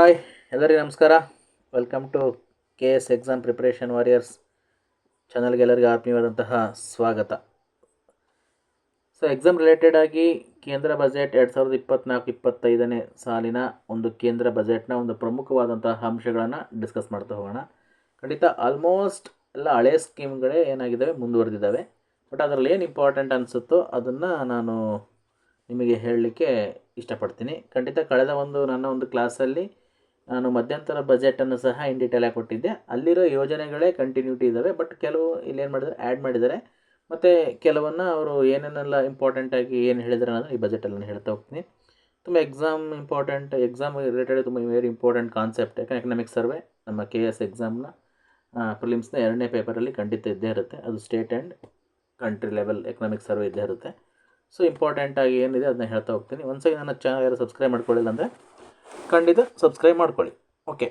Hi ಎಲ್ಲರಿಗೂ ನಮಸ್ಕಾರ. Welcome to K S exam preparation warriors ಚಾನಲ್ಗೆ ಎಲ್ಲರಿಗೂ ಆತ್ಮೀಯವಾದಂತಹ ಸ್ವಾಗತ. ಸೊ ಎಕ್ಸಾಮ್ ರಿಲೇಟೆಡ್ ಆಗಿ ಕೇಂದ್ರ ಬಜೆಟ್ ಎರಡು ಸಾವಿರದ ಇಪ್ಪತ್ನಾಲ್ಕು, ಇಪ್ಪತ್ತೈದನೇ ಸಾಲಿನ ಒಂದು ಕೇಂದ್ರ ಬಜೆಟ್ನ ಒಂದು ಪ್ರಮುಖವಾದಂತಹ ಅಂಶಗಳನ್ನು ಡಿಸ್ಕಸ್ ಮಾಡ್ತಾ ಹೋಗೋಣ. ಖಂಡಿತ ಆಲ್ಮೋಸ್ಟ್ ಎಲ್ಲ ಹಳೆ ಸ್ಕೀಮ್ಗಳೇ ಏನಾಗಿದ್ದಾವೆ, ಮುಂದುವರೆದಿದ್ದಾವೆ. ಬಟ್ ಅದರಲ್ಲಿ ಏನು ಇಂಪಾರ್ಟೆಂಟ್ ಅನಿಸುತ್ತೋ ಅದನ್ನು ನಾನು ನಿಮಗೆ ಹೇಳಲಿಕ್ಕೆ ಇಷ್ಟಪಡ್ತೀನಿ. ಖಂಡಿತ ಕಳೆದ ಒಂದು ನನ್ನ ಒಂದು ಕ್ಲಾಸಲ್ಲಿ ನಾನು ಮಧ್ಯಂತರ ಬಜೆಟನ್ನು ಸಹ ಇನ್ ಡೀಟೇಲಾಗಿ ಕೊಟ್ಟಿದ್ದೆ. ಅಲ್ಲಿರೋ ಯೋಜನೆಗಳೇ ಕಂಟಿನ್ಯೂಟಿ ಇದ್ದಾವೆ ಬಟ್ ಕೆಲವು ಇಲ್ಲಿ ಏನು ಮಾಡಿದ್ದಾರೆ ಆ್ಯಡ್ ಮಾಡಿದ್ದಾರೆ ಮತ್ತು ಕೆಲವನ್ನು ಅವರು ಏನೇನೆಲ್ಲ ಇಂಪಾರ್ಟೆಂಟಾಗಿ ಏನು ಹೇಳಿದ್ದಾರೆ ಅನ್ನೋದು ಈ ಬಜೆಟಲ್ಲಿ ನಾನು ಹೇಳ್ತಾ ಹೋಗ್ತೀನಿ. ತುಂಬ ಎಕ್ಸಾಮ್ ಇಂಪಾರ್ಟೆಂಟ್ ಎಕ್ಸಾಮ್ ರಿಲೇಟೆಡ್ ತುಂಬ ವೆರಿ ಇಂಪಾರ್ಟೆಂಟ್ ಕಾನ್ಸೆಪ್ಟ್ ಯಾಕಂದರೆ ಎಕನಾಮಿಕ್ ಸರ್ವೆ ನಮ್ಮ ಕೆ ಎಸ್ ಎಕ್ಸಾಮ್ನ ಪ್ರಿಲಿಮ್ಸ್ನ ಎರಡನೇ ಪೇಪರಲ್ಲಿ ಖಂಡಿತ ಇದ್ದೇ ಇರುತ್ತೆ. ಅದು state and country level economic survey ಇದ್ದೇ ಇರುತ್ತೆ. ಸೊ ಇಂಪಾರ್ಟೆಂಟಾಗಿ ಏನಿದೆ ಅದನ್ನ ಹೇಳ್ತಾ ಹೋಗ್ತೀನಿ. ಒಂದ್ಸರಿ ನನ್ನ ಚಾನಲ್ ಯಾರು ಸಬ್ಸ್ಕ್ರೈಬ್ ಮಾಡ್ಕೊಳ್ಳಿಲ್ಲ ಅಂದರೆ ಖಂಡಿತ ಸಬ್ಸ್ಕ್ರೈಬ್ ಮಾಡ್ಕೊಳ್ಳಿ. ಓಕೆ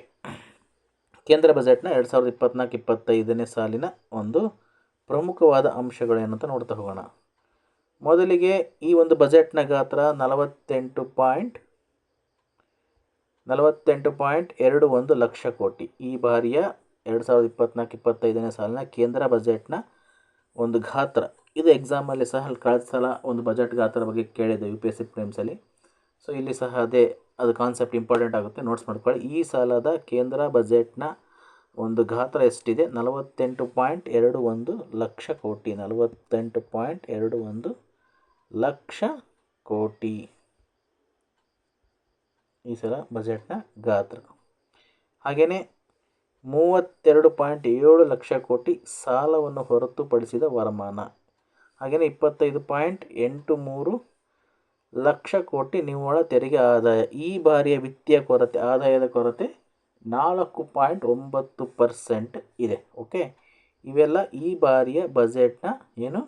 ಕೇಂದ್ರ ಬಜೆಟ್ನ ಎರಡು ಸಾವಿರದ ಇಪ್ಪತ್ನಾಲ್ಕು, ಇಪ್ಪತ್ತೈದನೇ ಸಾಲಿನ ಒಂದು ಪ್ರಮುಖವಾದ ಅಂಶಗಳೇನಂತ ನೋಡ್ತಾ ಹೋಗೋಣ. ಮೊದಲಿಗೆ ಈ ಒಂದು ಬಜೆಟ್ನ ಗಾತ್ರ ನಲವತ್ತೆಂಟು ಪಾಯಿಂಟ್ ನಲವತ್ತೆಂಟು ಪಾಯಿಂಟ್ ಎರಡು ಒಂದು ಲಕ್ಷ ಕೋಟಿ. ಈ ಬಾರಿಯ ಎರಡು ಸಾವಿರದ ಇಪ್ಪತ್ನಾಲ್ಕು, ಇಪ್ಪತ್ತೈದನೇ ಸಾಲಿನ ಕೇಂದ್ರ ಬಜೆಟ್ನ ಒಂದು ಗಾತ್ರ. ಇದು ಎಕ್ಸಾಮಲ್ಲಿ ಸಹ ಕಳೆದ ಸಲ ಒಂದು ಬಜೆಟ್ ಗಾತ್ರ ಬಗ್ಗೆ ಕೇಳಿದೆ ಯು ಪಿ ಎಸ್ ಸಿ ಪ್ರೇಮ್ಸಲ್ಲಿ ಸೊ ಇಲ್ಲಿ ಸಹ ಅದೇ ಅದು ಕಾನ್ಸೆಪ್ಟ್ ಇಂಪಾರ್ಟೆಂಟ್ ಆಗುತ್ತೆ ನೋಟ್ಸ್ ಮಾಡ್ಕೊಳ್ಳಿ. ಈ ಸಾಲದ ಕೇಂದ್ರ ಬಜೆಟ್ನ ಒಂದು ಗಾತ್ರ ಎಷ್ಟಿದೆ? ನಲವತ್ತೆಂಟು ಪಾಯಿಂಟ್ ಎರಡು ಒಂದು ಲಕ್ಷ ಕೋಟಿ. ನಲವತ್ತೆಂಟು ಪಾಯಿಂಟ್ ಎರಡು ಒಂದು ಲಕ್ಷ ಕೋಟಿ. ಈ ಸಲ ಬಜೆಟ್ನ ಗಾತ್ರ. ಹಾಗೆಯೇ ಮೂವತ್ತೆರಡು ಪಾಯಿಂಟ್ ಏಳು ಲಕ್ಷ ಕೋಟಿ ಸಾಲವನ್ನು ಹೊರತುಪಡಿಸಿದ ವರಮಾನ. ಹಾಗೆಯೇ ಇಪ್ಪತ್ತೈದು ಪಾಯಿಂಟ್ ಎಂಟು ಮೂರು ಲಕ್ಷ ಕೋಟಿ ನಿವ್ವಳ ತೆರಿಗೆ ಆದಾಯ. ಈ ಬಾರಿಯ ವಿತ್ತೀಯ ಕೊರತೆ, ಆದಾಯದ ಕೊರತೆ ನಾಲ್ಕು ಪಾಯಿಂಟ್ ಒಂಬತ್ತು ಪರ್ಸೆಂಟ್ ಇದೆ, ಓಕೆ? ಇವೆಲ್ಲ ಈ ಬಾರಿಯ ಬಜೆಟ್ನ ಏನು?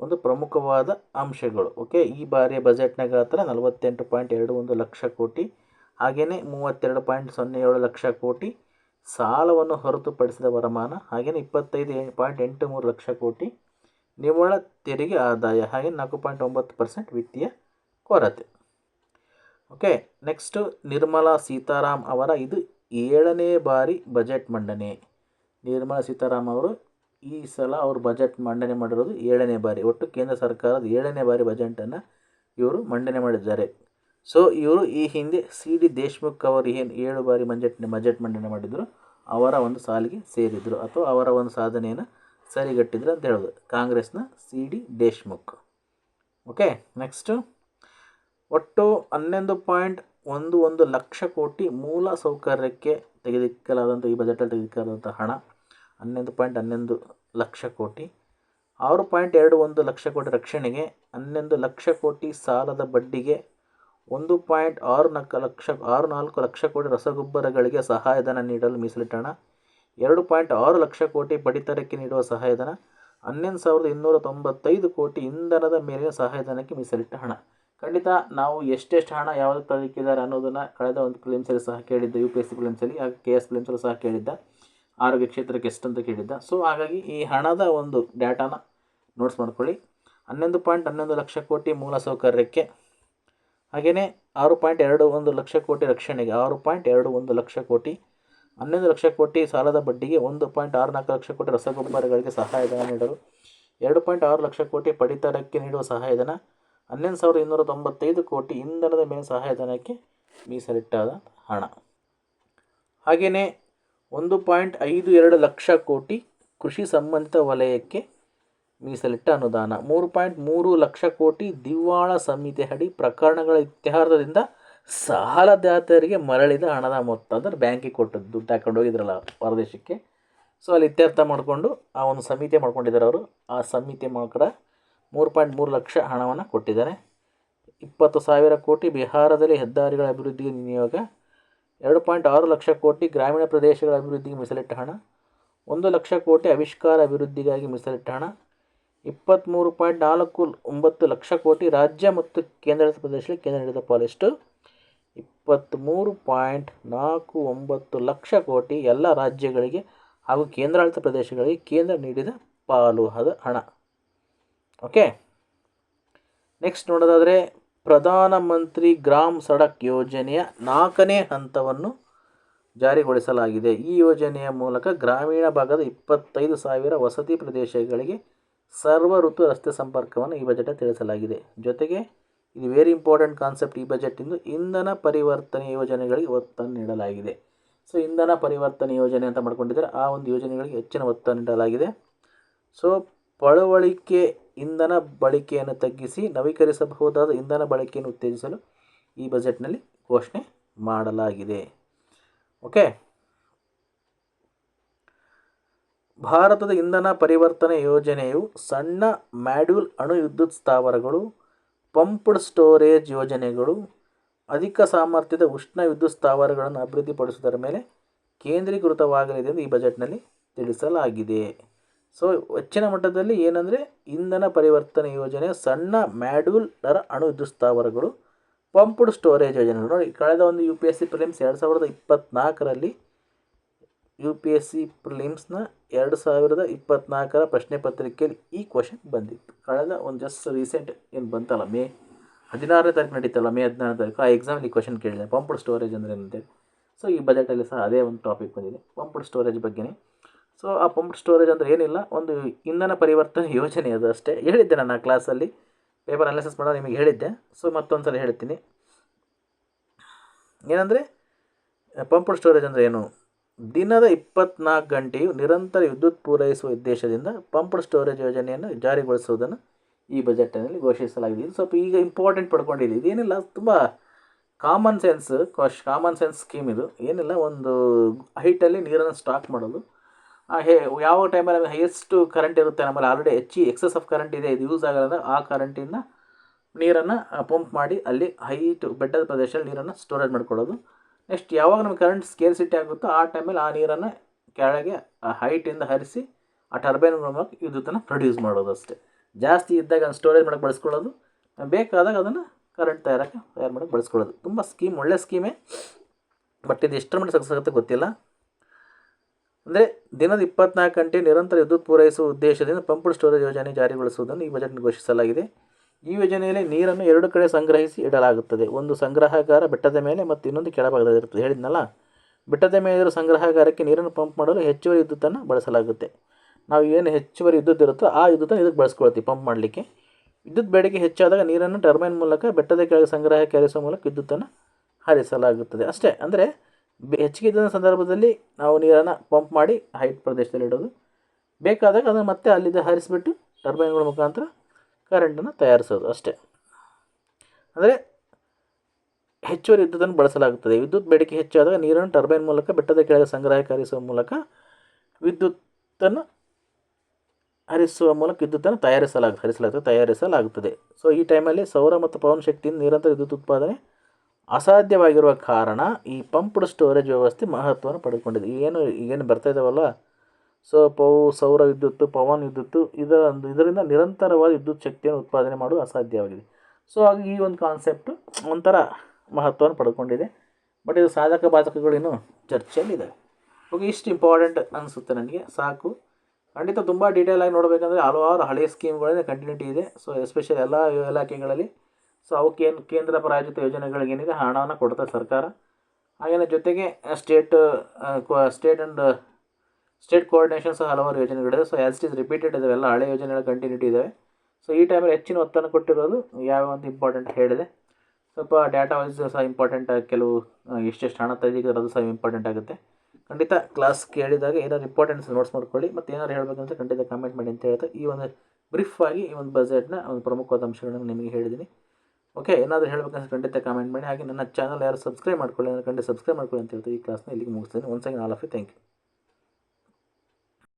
ಒಂದು ಪ್ರಮುಖವಾದ ಅಂಶಗಳು, ಓಕೆ? ಈ ಬಾರಿಯ ಬಜೆಟ್ನ ಗಾತ್ರ ನಲವತ್ತೆಂಟು ಪಾಯಿಂಟ್ ಎರಡು ಒಂದು ಲಕ್ಷ ಕೋಟಿ, ಹಾಗೆಯೇ ಮೂವತ್ತೆರಡು ಪಾಯಿಂಟ್ ಸೊನ್ನೆ ಏಳು ಲಕ್ಷ ಕೋಟಿ ಸಾಲವನ್ನು ಹೊರತುಪಡಿಸಿದ ವರಮಾನ, ಹಾಗೆಯೇ ಇಪ್ಪತ್ತೈದು ಪಾಯಿಂಟ್ ಎಂಟು ಮೂರು ಲಕ್ಷ ಕೋಟಿ ನಿವ್ವಳ ತೆರಿಗೆ ಆದಾಯ ಹಾಗೆ ನಾಲ್ಕು ಪಾಯಿಂಟ್ ಒಂಬತ್ತು ಪರ್ಸೆಂಟ್ ವಿತ್ತೀಯ ಕೊರತೆ. ಓಕೆ, ನೆಕ್ಸ್ಟು ನಿರ್ಮಲಾ ಸೀತಾರಾಮ್ ಅವರ ಇದು ಏಳನೇ ಬಾರಿ ಬಜೆಟ್ ಮಂಡನೆ. ನಿರ್ಮಲಾ ಸೀತಾರಾಮ್ ಅವರು ಈ ಸಲ ಅವರು ಬಜೆಟ್ ಮಂಡನೆ ಮಾಡಿರೋದು ಏಳನೇ ಬಾರಿ. ಒಟ್ಟು ಕೇಂದ್ರ ಸರ್ಕಾರದ ಏಳನೇ ಬಾರಿ ಬಜೆಟನ್ನು ಇವರು ಮಂಡನೆ ಮಾಡಿದ್ದಾರೆ. ಸೊ, ಇವರು ಈ ಹಿಂದೆ ಸಿ ಡಿ ದೇಶ್ಮುಖ್ ಅವರು ಏನು ಏಳು ಬಾರಿ ಬಜೆಟ್ ಬಜೆಟ್ ಮಂಡನೆ ಮಾಡಿದರು, ಅವರ ಒಂದು ಸಾಲಿಗೆ ಸೇರಿದರು ಅಥವಾ ಅವರ ಒಂದು ಸಾಧನೆಯನ್ನು ಸರಿಗಟ್ಟಿದ್ರು ಅಂತ ಹೇಳೋದು ಕಾಂಗ್ರೆಸ್ನ C D Deshmukh. Okay, next ಒಟ್ಟು ಹನ್ನೊಂದು ಪಾಯಿಂಟ್ ಒಂದು ಒಂದು ಲಕ್ಷ ಕೋಟಿ ಮೂಲ ಸೌಕರ್ಯಕ್ಕೆ ತೆಗೆದಿಕ್ಕಲಾದಂಥ, ಈ ಬಜೆಟಲ್ಲಿ ತೆಗೆದಿಕ್ಕಲಾದಂಥ ಹಣ ಹನ್ನೊಂದು ಪಾಯಿಂಟ್ ಹನ್ನೊಂದು ಲಕ್ಷ ಕೋಟಿ. ಆರು ಪಾಯಿಂಟ್ ಎರಡು ಒಂದು ಲಕ್ಷ ಕೋಟಿ ರಕ್ಷಣೆಗೆ, ಹನ್ನೊಂದು ಲಕ್ಷ ಕೋಟಿ ಸಾಲದ ಬಡ್ಡಿಗೆ, ಒಂದು ಪಾಯಿಂಟ್ ಆರು ನಾಲ್ಕು ಲಕ್ಷ, ಆರು ನಾಲ್ಕು ಲಕ್ಷ ಕೋಟಿ ರಸಗೊಬ್ಬರಗಳಿಗೆ ಸಹಾಯಧನ ನೀಡಲು ಮೀಸಲಿಟ್ಟ ಹಣ ಎರಡು ಪಾಯಿಂಟ್ ಆರು ಲಕ್ಷ ಕೋಟಿ ಪಡಿತರಕ್ಕೆ ನೀಡುವ ಸಹಾಯಧನ, ಹನ್ನೊಂದು ಸಾವಿರದ ಇನ್ನೂರ ತೊಂಬತ್ತೈದು ಕೋಟಿ ಇಂಧನದ ಮೇಲಿನ ಸಹಾಯಧನಕ್ಕೆ ಮೀಸಲಿಟ್ಟ ಹಣ. ಖಂಡಿತ ನಾವು ಎಷ್ಟೆಷ್ಟು ಹಣ ಯಾವುದಕ್ಕೆ ತೆಗೆದಿಕ್ಕಿದ್ದಾರೆ ಅನ್ನೋದನ್ನು ಕಳೆದ ಒಂದು ಫಿಲಿಮ್ಸಲ್ಲಿ ಸಹ ಕೇಳಿದ್ದ ಯು ಪಿ ಎಸ್ ಸಿ ಫಿಲಿಮ್ಸಲ್ಲಿ ಹಾಗೆ ಕೆ ಎಸ್ ಫಿಲಿಮ್ಸಲ್ಲೂ ಸಹ ಕೇಳಿದ್ದ, ಆರೋಗ್ಯ ಕ್ಷೇತ್ರಕ್ಕೆ ಎಷ್ಟು ಕೇಳಿದ್ದ. ಸೊ ಹಾಗಾಗಿ ಈ ಹಣದ ಒಂದು ಡೇಟಾನ ನೋಟ್ಸ್ ಮಾಡ್ಕೊಳ್ಳಿ. ಹನ್ನೊಂದು ಪಾಯಿಂಟ್ ಹನ್ನೊಂದು ಲಕ್ಷ ಕೋಟಿ ಮೂಲ ಸೌಕರ್ಯಕ್ಕೆ ಹಾಗೆಯೇ ಆರು ಪಾಯಿಂಟ್ ಎರಡು ಒಂದು ಲಕ್ಷ ಕೋಟಿ ರಕ್ಷಣೆಗೆ, ಆರು ಪಾಯಿಂಟ್ ಎರಡು ಒಂದು ಲಕ್ಷ ಕೋಟಿ, ಹನ್ನೊಂದು ಲಕ್ಷ ಕೋಟಿ ಸಾಲದ ಬಡ್ಡಿಗೆ, ಒಂದು ಪಾಯಿಂಟ್ ಆರು ನಾಲ್ಕು ಲಕ್ಷ ಕೋಟಿ ರಸಗೊಬ್ಬರಗಳಿಗೆ ಸಹಾಯಧನ ನೀಡಲು, ಎರಡು ಪಾಯಿಂಟ್ ಆರು ಲಕ್ಷ ಕೋಟಿ ಪಡಿತರಕ್ಕೆ ನೀಡುವ ಸಹಾಯಧನ ಹನ್ನೊಂದು ಸಾವಿರದ ಇನ್ನೂರ ತೊಂಬತ್ತೈದು ಕೋಟಿ ಇಂಧನದ ಮೇಲೆ ಸಹಾಯಧನಕ್ಕೆ ಮೀಸಲಿಟ್ಟಾದ ಹಣ. ಹಾಗೆಯೇ ಒಂದು ಪಾಯಿಂಟ್ ಐದು ಎರಡು ಲಕ್ಷ ಕೋಟಿ ಕೃಷಿ ಸಂಬಂಧಿತ ವಲಯಕ್ಕೆ ಮೀಸಲಿಟ್ಟ ಅನುದಾನ. ಮೂರು ಪಾಯಿಂಟ್ ಮೂರು ಲಕ್ಷ ಕೋಟಿ ದಿವಾಳ ಸಮಿತಿ ಅಡಿ ಪ್ರಕರಣಗಳ ಇತಿಹಾಸದಿಂದ ಸಾಲದಾತರಿಗೆ ಮರಳಿದ ಹಣದ ಮೊತ್ತ ಅಂದರೆ ಬ್ಯಾಂಕಿಗೆ ಕೊಟ್ಟದ್ದು ದುಡ್ಡು ಹಾಕೊಂಡು ಹೋಗಿದ್ರಲ್ಲ ಹೊರದೇಶಕ್ಕೆ. ಸೊ ಅಲ್ಲಿ ಇತ್ಯರ್ಥ ಮಾಡಿಕೊಂಡು ಆ ಒಂದು ಸಮಿತಿ ಮಾಡ್ಕೊಂಡಿದ್ದಾರೆ ಅವರು. ಆ ಸಮಿತಿ ಮುಖಾಂತರ ಮೂರು ಪಾಯಿಂಟ್ ಮೂರು ಲಕ್ಷ ಹಣವನ್ನು ಕೊಟ್ಟಿದ್ದಾರೆ ಇಪ್ಪತ್ತು ಸಾವಿರ ಕೋಟಿ ಬಿಹಾರದಲ್ಲಿ ಹೆದ್ದಾರಿಗಳ ಅಭಿವೃದ್ಧಿಗೆ ನಿಯೋಗ ಎರಡು ಪಾಯಿಂಟ್ ಆರು ಲಕ್ಷ ಕೋಟಿ ಗ್ರಾಮೀಣ ಪ್ರದೇಶಗಳ ಅಭಿವೃದ್ಧಿಗೆ ಮೀಸಲಿಟ್ಟ ಹಣ. ಒಂದು ಲಕ್ಷ ಕೋಟಿ ಆವಿಷ್ಕಾರ ಅಭಿವೃದ್ಧಿಗಾಗಿ ಮೀಸಲಿಟ್ಟ ಹಣ. ಇಪ್ಪತ್ತ್ಮೂರು ಪಾಯಿಂಟ್ ನಾಲ್ಕು ಒಂಬತ್ತು ಲಕ್ಷ ಕೋಟಿ ರಾಜ್ಯ ಮತ್ತು ಕೇಂದ್ರಾಡಳಿತ ಪ್ರದೇಶಗಳಿಗೆ ಕೇಂದ್ರ ನೀಡಿದ ಪಾಲಿಷ್ಟು ಇಪ್ಪತ್ತ್ಮೂರು ಪಾಯಿಂಟ್ ನಾಲ್ಕು ಒಂಬತ್ತು ಲಕ್ಷ ಕೋಟಿ ಎಲ್ಲ ರಾಜ್ಯಗಳಿಗೆ ಹಾಗೂ ಕೇಂದ್ರಾಡಳಿತ ಪ್ರದೇಶಗಳಿಗೆ ಕೇಂದ್ರ ನೀಡಿದ ಪಾಲು ಹದ ಹಣ. ಓಕೆ ನೆಕ್ಸ್ಟ್ ನೋಡೋದಾದರೆ ಪ್ರಧಾನಮಂತ್ರಿ ಗ್ರಾಮ್ ಸಡಕ್ ಯೋಜನೆಯ ನಾಲ್ಕನೇ ಹಂತವನ್ನು ಜಾರಿಗೊಳಿಸಲಾಗಿದೆ. ಈ ಯೋಜನೆಯ ಮೂಲಕ ಗ್ರಾಮೀಣ ಭಾಗದ ಇಪ್ಪತ್ತೈದು ಸಾವಿರ ವಸತಿ ಪ್ರದೇಶಗಳಿಗೆ ಸರ್ವ ಋತು ರಸ್ತೆ ಸಂಪರ್ಕವನ್ನು ಈ ಬಜೆಟ್ ತಿಳಿಸಲಾಗಿದೆ. ಜೊತೆಗೆ ಇದು ವೆರಿ ಇಂಪಾರ್ಟೆಂಟ್ ಕಾನ್ಸೆಪ್ಟ್ ಈ ಬಜೆಟ್ ಬಜೆಟಿಂದು ಇಂಧನ ಪರಿವರ್ತನೆ ಯೋಜನೆಗಳಿಗೆ ಒತ್ತನ್ನು ನೀಡಲಾಗಿದೆ. ಸೊ ಇಂಧನ ಪರಿವರ್ತನೆ ಯೋಜನೆ ಅಂತ ಮಾಡ್ಕೊಂಡಿದ್ದಾರೆ. ಆ ಒಂದು ಯೋಜನೆಗಳಿಗೆ ಹೆಚ್ಚಿನ ಒತ್ತನ್ನು ನೀಡಲಾಗಿದೆ. ಸೊ ಪಳವಳಿಕೆ ಇಂಧನ ಬಳಕೆಯನ್ನು ತಗ್ಗಿಸಿ ನವೀಕರಿಸಬಹುದಾದ ಇಂಧನ ಬಳಕೆಯನ್ನು ಉತ್ತೇಜಿಸಲು ಈ ಬಜೆಟ್ನಲ್ಲಿ ಘೋಷಣೆ ಮಾಡಲಾಗಿದೆ. ಓಕೆ? ಭಾರತದ ಇಂಧನ ಪರಿವರ್ತನೆ ಯೋಜನೆಯು ಸಣ್ಣ ಮ್ಯಾಡ್ಯೂಲ್ ಅಣು ವಿದ್ಯುತ್ ಸ್ಥಾವರಗಳು, ಪಂಪ್ಡ್ ಸ್ಟೋರೇಜ್ ಯೋಜನೆಗಳು, ಅಧಿಕ ಸಾಮರ್ಥ್ಯದ ಉಷ್ಣ ವಿದ್ಯುತ್ ಸ್ಥಾವರಗಳನ್ನು ಅಭಿವೃದ್ಧಿಪಡಿಸುವುದರ ಮೇಲೆ ಕೇಂದ್ರೀಕೃತವಾಗಲಿದೆ ಎಂದು ಈ ಬಜೆಟ್ನಲ್ಲಿ ತಿಳಿಸಲಾಗಿದೆ. ಸೊ ಹೆಚ್ಚಿನ ಮಟ್ಟದಲ್ಲಿ ಏನಂದರೆ ಇಂಧನ ಪರಿವರ್ತನೆ ಯೋಜನೆ, ಸಣ್ಣ ಮ್ಯಾಡ್ಯೂಲರ ಅಣು ವಿದ್ಯುತ್ ಸ್ಥಾವರಗಳು ಪಂಪ್ಡ್ ಸ್ಟೋರೇಜ್ ಯೋಜನೆ ನೋಡಿ, ಕಳೆದ ಒಂದು U P S C prelims ಎರಡು ಸಾವಿರದ ಇಪ್ಪತ್ತ್ನಾಲ್ಕರಲ್ಲಿ ಯು ಪಿ ಎಸ್ ಸಿ ಪ್ರಿಲಿಮ್ಸ್ನ ಎರಡು ಸಾವಿರದ ಇಪ್ಪತ್ತ್ನಾಲ್ಕರ ಪ್ರಶ್ನೆ ಪತ್ರಿಕೆಯಲ್ಲಿ ಈ ಕ್ವಶನ್ ಬಂದಿತ್ತು. ಕಳೆದ ಒಂದು ಜಸ್ಟ್ ರೀಸೆಂಟ್ ಏನು ಬಂತಲ್ಲ, ಮೇ ಹದಿನಾರನೇ ತಾರೀಕು ನಡೀತಲ್ಲ, ಮೇ ಹದಿನಾರನೇ ತಾರೀಕು, ಆ ಎಕ್ಸಾಮಲ್ಲಿ ಕ್ವಶನ್ ಕೇಳಿದೆ. ಪಂಪ್ಡ್ ಸ್ಟೋರೇಜ್ ಅಂದರೆ ಏನಂತೇಳಿ ಸೊ ಈ ಬಜೆಟಲ್ಲಿ ಸಹ ಅದೇ ಒಂದು ಟಾಪಿಕ್ ಬಂದಿದೆ. ಪಂಪ್ಡ್ ಸ್ಟೋರೇಜ್ ಬಗ್ಗೆನೇ. ಸೊ ಆ ಪಂಪ್ ಸ್ಟೋರೇಜ್ ಅಂದರೆ ಏನಿಲ್ಲ, ಒಂದು ಇಂಧನ ಪರಿವರ್ತನೆ ಯೋಜನೆ ಅದು ಅಷ್ಟೇ. ಹೇಳಿದ್ದೆ ನಾನು ಆ ಕ್ಲಾಸಲ್ಲಿ ಪೇಪರ್ ಅನಾಲಿಸಿಸ್ ಮಾಡೋ ನಿಮಗೆ ಹೇಳಿದ್ದೆ. ಸೊ ಮತ್ತೊಂದು ಸಲ ಹೇಳ್ತೀನಿ. ಏನಂದರೆ ಪಂಪ್ ಸ್ಟೋರೇಜ್ ಅಂದರೆ ಏನು? ದಿನದ ಇಪ್ಪತ್ನಾಲ್ಕು ಗಂಟೆಯು ನಿರಂತರ ವಿದ್ಯುತ್ ಪೂರೈಸುವ ಉದ್ದೇಶದಿಂದ ಪಂಪ್ಡ್ ಸ್ಟೋರೇಜ್ ಯೋಜನೆಯನ್ನು ಜಾರಿಗೊಳಿಸುವುದನ್ನು ಈ ಬಜೆಟ್ನಲ್ಲಿ ಘೋಷಿಸಲಾಗಿದೆ. ಇದು ಸ್ವಲ್ಪ ಈಗ ಇಂಪಾರ್ಟೆಂಟ್ ಪಡ್ಕೊಂಡಿದೆ ಇದೇನಿಲ್ಲ, ತುಂಬ common sense common sense scheme ಇದು. ಏನಿಲ್ಲ, ಒಂದು ಹೈಟಲ್ಲಿ ನೀರನ್ನು ಸ್ಟಾಕ್ ಮಾಡೋದು ಹೇ, ಯಾವ ಟೈಮಲ್ಲಿ ಹೈಯೆಸ್ಟ್ ಕರೆಂಟ್ ಇರುತ್ತೆ ನಮ್ಮಲ್ಲಿ ಆಲ್ರೆಡಿ ಹೆಚ್ಚಿ ಎಕ್ಸಸ್ ಆಫ್ ಕರೆಂಟ್ ಇದೆ, ಇದು ಯೂಸ್ ಆಗಲ್ಲ ಆ ಕರೆಂಟಿಂದ ನೀರನ್ನು ಪಂಪ್ ಮಾಡಿ ಅಲ್ಲಿ ಹೈಟ್ ಬೆಟ್ಟದ ಪ್ರದೇಶದಲ್ಲಿ ನೀರನ್ನು ಸ್ಟೋರೇಜ್ ಮಾಡ್ಕೊಳ್ಳೋದು. ನೆಕ್ಸ್ಟ್ ಯಾವಾಗ ನಮಗೆ ಕರೆಂಟ್ ಸ್ಕೇರ್ಸಿಟಿ ಆಗುತ್ತೋ ಆ ಟೈಮಲ್ಲಿ ಆ ನೀರನ್ನು ಕೆಳಗೆ, ಆ ಹೈಟಿಂದ ಹರಿಸಿ ಆ ಟರ್ಬೈನ್ ಮೂಲಕ ವಿದ್ಯುತ್ತನ್ನು ಪ್ರೊಡ್ಯೂಸ್ ಮಾಡೋದು ಅಷ್ಟೇ. ಜಾಸ್ತಿ ಇದ್ದಾಗ ಅದನ್ನು ಸ್ಟೋರೇಜ್ ಮಾಡೋಕ್ಕೆ ಬಳಸ್ಕೊಳ್ಳೋದು. ಬೇಕಾದಾಗ ಅದನ್ನು ಕರೆಂಟ್ ತಯಾರಕ್ಕೆ ತಯಾರು ಮಾಡೋಕ್ಕೆ ಬಳಸ್ಕೊಳ್ಳೋದು. ತುಂಬ ಸ್ಕೀಮ್ ಒಳ್ಳೆ ಸ್ಕೀಮೇ ಬಟ್ ಇದು ಎಷ್ಟರ ಮಟ್ಟಿಗೆ ಸಕ್ಸಸ್ ಆಗುತ್ತೆ ಗೊತ್ತಿಲ್ಲ. ಅಂದರೆ ದಿನದ ಇಪ್ಪತ್ನಾಲ್ಕು ಗಂಟೆ ನಿರಂತರ ವಿದ್ಯುತ್ ಪೂರೈಸುವ ಉದ್ದೇಶದಿಂದ ಪಂಪ್ಡ್ ಸ್ಟೋರೇಜ್ ಯೋಜನೆ ಜಾರಿಗೊಳಿಸುವುದನ್ನು ಈ ಬಜೆಟ್ ಘೋಷಿಸಲಾಗಿದೆ. ಈ ಯೋಜನೆಯಲ್ಲಿ ನೀರನ್ನು ಎರಡು ಕಡೆ ಸಂಗ್ರಹಿಸಿ ಇಡಲಾಗುತ್ತದೆ. ಒಂದು ಸಂಗ್ರಹಗಾರ ಬೆಟ್ಟದ ಮೇಲೆ ಮತ್ತು ಇನ್ನೊಂದು ಕೆಳಭಾಗದಲ್ಲಿರುತ್ತದೆ ಹೇಳಿದ್ನಲ್ಲ, ಬೆಟ್ಟದ ಮೇಲಿರೋ ಸಂಗ್ರಹಗಾರಕ್ಕೆ ನೀರನ್ನು ಪಂಪ್ ಮಾಡಲು ಹೆಚ್ಚುವರಿ ವಿದ್ಯುತ್ತನ್ನು ಬಳಸಲಾಗುತ್ತೆ. ನಾವು ಏನು ಹೆಚ್ಚುವರಿ ವಿದ್ಯುತ್ ಇರುತ್ತೋ ಆ ವಿದ್ಯುತ್ತನ್ನು ಇದಕ್ಕೆ ಬಳಸ್ಕೊಳ್ತೀವಿ ಪಂಪ್ ಮಾಡಲಿಕ್ಕೆ. ವಿದ್ಯುತ್ ಬೇಡಿಕೆ ಹೆಚ್ಚಾದಾಗ ನೀರನ್ನು ಟರ್ಬೈನ್ ಮೂಲಕ ಬೆಟ್ಟದ ಕೆಳಗೆ ಸಂಗ್ರಹಕ್ಕೆ ಹರಿಸುವ ಮೂಲಕ ವಿದ್ಯುತ್ತನ್ನು ಹರಿಸಲಾಗುತ್ತದೆ. ಅಷ್ಟೇ, ಅಂದರೆ ಹೆಚ್ಚಿಗೆ ಇದ್ದ ಸಂದರ್ಭದಲ್ಲಿ ನಾವು ನೀರನ್ನು ಪಂಪ್ ಮಾಡಿ ಹೈಟ್ ಪ್ರದೇಶದಲ್ಲಿ ಇಡೋದು. ಬೇಕಾದಾಗ ಅದನ್ನು ಮತ್ತೆ ಅಲ್ಲಿಂದ ಹರಿಸಿಬಿಟ್ಟು ಟರ್ಬೈನ್ಗಳ ಮುಖಾಂತರ ಕರೆಂಟನ್ನು ತಯಾರಿಸೋದು ಅಷ್ಟೇ. ಅಂದರೆ ಹೆಚ್ಚುವರಿ ವಿದ್ಯುತ್ತನ್ನು ಬಳಸಲಾಗುತ್ತದೆ. ವಿದ್ಯುತ್ ಬೇಡಿಕೆ ಹೆಚ್ಚಾದಾಗ ನೀರನ್ನು ಟರ್ಬೈನ್ ಮೂಲಕ, ಬೆಟ್ಟದ ಕೆಳಗೆ ಸಂಗ್ರಹ ಹರಿಸುವ ಮೂಲಕ ವಿದ್ಯುತ್ತನ್ನು ಹರಿಸುವ ಮೂಲಕ ವಿದ್ಯುತ್ತನ್ನು ತಯಾರಿಸಲಾಗ ಹರಿಸಲಾಗುತ್ತದೆ ತಯಾರಿಸಲಾಗುತ್ತದೆ ಸೊ ಈ ಟೈಮಲ್ಲಿ ಸೌರ ಮತ್ತು ಪವನ ಶಕ್ತಿಯಿಂದ ನಿರಂತರ ವಿದ್ಯುತ್ ಉತ್ಪಾದನೆ ಅಸಾಧ್ಯವಾಗಿರುವ ಕಾರಣ ಈ ಪಂಪ್ಡ್ ಸ್ಟೋರೇಜ್ ವ್ಯವಸ್ಥೆ ಮಹತ್ವವನ್ನು ಪಡೆದುಕೊಂಡಿದೆ. ಏನು ಏನು ಬರ್ತಾ ಇದ್ದಾವಲ್ಲ ಸೊ ಪೌ ಸೌರ ವಿದ್ಯುತ್ತು ಪವನ್ ವಿದ್ಯುತ್ತು ಇದರ ಇದರಿಂದ ನಿರಂತರವಾದ ವಿದ್ಯುತ್ ಶಕ್ತಿಯನ್ನು ಉತ್ಪಾದನೆ ಮಾಡುವುದು ಅಸಾಧ್ಯವಾಗಿದೆ. ಸೊ, ಹಾಗೆ ಈ ಒಂದು ಕಾನ್ಸೆಪ್ಟು ಒಂಥರ ಮಹತ್ವವನ್ನು ಪಡ್ಕೊಂಡಿದೆ ಬಟ್ ಇದು ಸಾಧಕ ಬಾಧಕಗಳೇನು ಚರ್ಚೆಯಲ್ಲಿದೆ. ಓಕೆ, ಇಷ್ಟು ಇಂಪಾರ್ಟೆಂಟ್ ಅನಿಸುತ್ತೆ ನನಗೆ. ಸಾಕು. ಖಂಡಿತ ತುಂಬ ಡೀಟೇಲ್ ಆಗಿ ನೋಡಬೇಕಂದ್ರೆ ಹಲವಾರು ಹಳೆಯ ಸ್ಕೀಮ್ಗಳೇ ಕಂಟಿನ್ಯೂಟಿ ಇದೆ. ಸೊ ಎಸ್ಪೆಷಲಿ ಎಲ್ಲ ಇಲಾಖೆಗಳಲ್ಲಿ ಸೊ ಅವಕ್ಕೆ ಏನು ಕೇಂದ್ರ ಪ್ರಾಯೋಜಿತ ಯೋಜನೆಗಳಿಗೇನಿದೆ, ಹಣವನ್ನು ಕೊಡ್ತದೆ ಸರ್ಕಾರ. ಹಾಗೆಯೇ ಜೊತೆಗೆ state state and state coordination ಸಹ ಹಲವಾರು ಯೋಜನೆಗಳಿದೆ. So as it is repeated ಇದಾವೆಲ್ಲ ಹಳೆ ಯೋಜನೆಗಳ ಕಂಟಿನ್ಯೂಟಿ ಇದ್ದಾವೆ ಸೊ ಈ ಟೈಮಲ್ಲಿ ಹೆಚ್ಚಿನ ಒತ್ತನ್ನು ಕೊಟ್ಟಿರೋದು ಯಾವ ಅಂತ ಇಂಪಾರ್ಟೆಂಟ್ ಹೇಳಿದೆ. ಸ್ವಲ್ಪ ಡೇಟಾ ವೈಸ್ ಸಹ ಇಂಪಾರ್ಟೆಂಟ್ ಕೆಲವು ಎಷ್ಟೆಷ್ಟು ಹಣ ತೆಗೆದಿದ್ದಾರೆ ಅದು ಸಹ ಇಂಪಾರ್ಟೆಂಟ್ ಆಗುತ್ತೆ. ಖಂಡಿತ ಕ್ಲಾಸ್ ಕೇಳಿದಾಗ ಏನಾದ್ರು ಇಂಪಾರ್ಟೆನ್ಸ್ ನೋಟ್ಸ್ ಮಾಡ್ಕೊಳ್ಳಿ. ಮತ್ತು ಏನಾದ್ರು ಹೇಳಬೇಕಂತ ಖಂಡಿತ ಕಮೆಂಟ್ ಮಾಡಿ ಅಂತ ಹೇಳ್ತಾ ಈ ಒಂದು ಬ್ರೀಫ್ ಆಗಿ ಈ ಒಂದು ಬಜೆಟ್ನ ಒಂದು ಪ್ರಮುಖವಾದ ಅಂಶಗಳನ್ನು ನಿಮಗೆ ಹೇಳಿದ್ದೀನಿ. ಓಕೆ ಏನಾದರೂ ಹೇಳಬೇಕಂದ್ರೆ ಖಂಡಿತ ಕಮೆಂಟ್ ಮಾಡಿ. ಹಾಗೆ ನನ್ನ ಚಾನಲ್ ಯಾರು ಸಬ್ಸ್ಕ್ರೈಬ್ ಮಾಡ್ಕೊಳ್ಳಿ ಅಂದರೆ ಖಂಡಿತ ಸಬ್ಸ್ಕ್ರೈಬ್ ಮಾಡ್ಕೊಳ್ಳಿ ಅಂತ ಹೇಳ್ತೀವಿ. ಈ ಕ್ಲಾಸ್ನ ಇಲ್ಲಿಗೆ ಮುಗಿಸ್ತೀನಿ. Once again all of you thank you